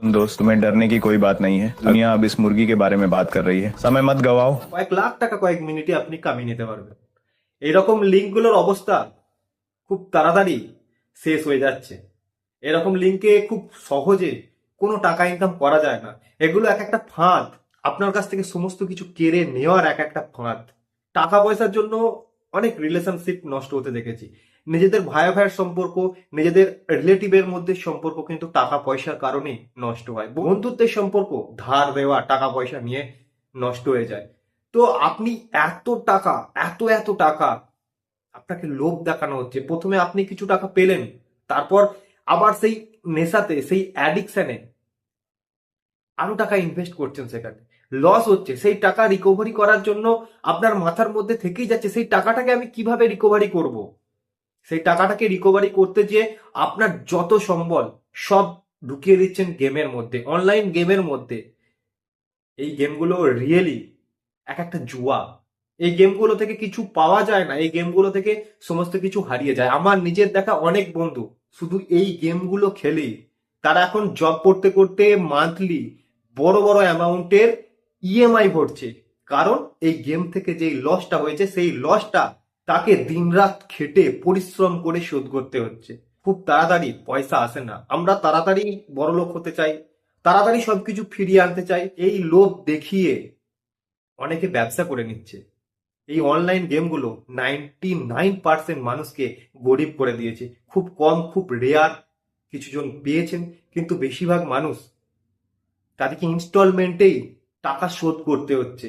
सुन दोस्त तुम्हें डरने की कोई बात नहीं है दुनिया अब इस मुर्गी के बारे में बात कर रही है समय मत गवाओ কয়েক লাখ টাকা কয়েক মিনিটে আপনি কামিয়ে নিতে পারবেন এরকম লিঙ্কগুলোর অবস্থা খুব তাড়াতাড়ি শেষ হয়ে যাচ্ছে এরকম লিঙ্কে খুব সহজে কোনো টাকা ইনকাম করা যায় না এগুলো এক একটা ফাঁদ আপনার কাছ থেকে সমস্ত কিছু কেড়ে নেওয়ার এক একটা ফাঁদ টাকা পয়সার জন্য অনেক রিলেশনশিপ নষ্ট হতে দেখেছি। নিজেদের ভাই ভাইয়ের সম্পর্ক, নিজেদের রিলেটিভের মধ্যে সম্পর্ক কিন্তু টাকা পয়সার কারণে নষ্ট হয়। বন্ধুত্বের সম্পর্ক, ধার দেওয়া, টাকা পয়সা নিয়ে নষ্ট হয়ে যায়। তো আপনি এত টাকা, এত এত টাকা আপনাকে লোভ দেখানো হচ্ছে। প্রথমে আপনি কিছু টাকা পেলেন, তারপর আবার সেই নেশাতে, সেই অ্যাডিকশনে আরও টাকা ইনভেস্ট করছেন সেখানে। লস হচ্ছে। সেই টাকা রিকভারি করার জন্য আপনার মাথার মধ্যে থেকেই যাচ্ছে। সেই টাকাটাকে আমি কীভাবে রিকভারি করব? সেই টাকাটাকে রিকভারি করতে গিয়ে আপনার যত সম্বল সব ঢুকিয়ে দিচ্ছেন গেমের মধ্যে অনলাইন গেমের মধ্যে। এই গেমগুলো রিয়েলি এক একটা জুয়া। এই গেমগুলো থেকে কিছু পাওয়া যায় না, এই গেমগুলো থেকে সমস্ত কিছু হারিয়ে যায়। আমার নিজের দেখা অনেক বন্ধু শুধু এই গেমগুলো খেলেই, তারা এখন জব করতে করতে মান্থলি বড় বড় অ্যামাউন্টের ইএমআই ভরছে। কারণ এই গেম থেকে যেই লসটা হয়েছে, সেই লসটা তাকে দিনরাত খেটে, পরিশ্রম করে শোধ করতে হচ্ছে। খুব তাড়াতাড়ি পয়সা আসে না। আমরা তাড়াতাড়ি বড়লোক হতে চাই, তাড়াতাড়ি সবকিছু ফিরিয়ে আনতে চাই। এই লোভ দেখিয়ে অনেকে ব্যবসা করে নিচ্ছে। এই অনলাইন গেমগুলো নাইনটি নাইন পার্সেন্ট মানুষকে গরিব করে দিয়েছে। খুব কম, খুব রেয়ার কিছুজন পেয়েছেন, কিন্তু বেশিরভাগ মানুষ তাদেরকে ইনস্টলমেন্টেই টাকা শোধ করতে হচ্ছে।